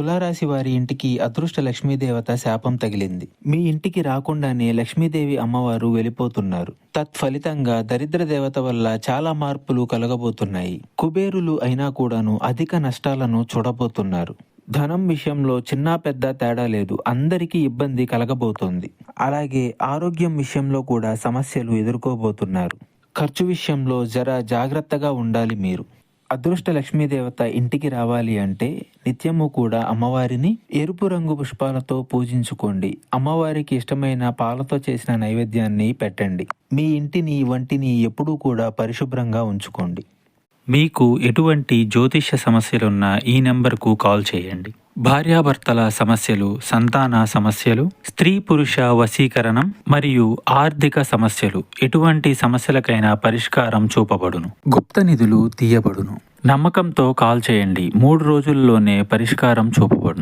తులారాశి వారి ఇంటికి అదృష్ట లక్ష్మీదేవత శాపం తగిలింది. మీ ఇంటికి రాకుండానే లక్ష్మీదేవి అమ్మవారు వెళ్ళిపోతున్నారు. తత్ఫలితంగా దరిద్ర దేవత వల్ల చాలా మార్పులు కలగబోతున్నాయి. కుబేరులు అయినా కూడాను అధిక నష్టాలను చూడబోతున్నారు. ధనం విషయంలో చిన్న పెద్ద తేడా లేదు. అందరికీ ఇబ్బంది కలగబోతోంది. అలాగే ఆరోగ్యం విషయంలో కూడా సమస్యలు ఎదుర్కోబోతున్నారు. ఖర్చు విషయంలో జర జాగ్రత్తగా ఉండాలి మీరు. అదృష్ట లక్ష్మీదేవత ఇంటికి రావాలి అంటే నిత్యము కూడా అమ్మవారిని ఎరుపు రంగు పుష్పాలతో పూజించుకోండి. అమ్మవారికి ఇష్టమైన పాలతో చేసిన నైవేద్యాన్ని పెట్టండి. మీ ఇంటిని వంటిని ఎప్పుడూ కూడా పరిశుభ్రంగా ఉంచుకోండి. మీకు ఎటువంటి జ్యోతిష్య సమస్యలున్నా ఈ నెంబర్కు కాల్ చేయండి. భార్యాభర్తల సమస్యలు సంతాన సమస్యలు స్త్రీ పురుష వశీకరణం మరియు ఆర్థిక సమస్యలు ఎటువంటి సమస్యలకైనా పరిష్కారం చూపబడును. గుప్త నిధులు తీయబడును. నమ్మకంతో కాల్ చేయండి. మూడు రోజుల్లోనే పరిష్కారం చూపబడును.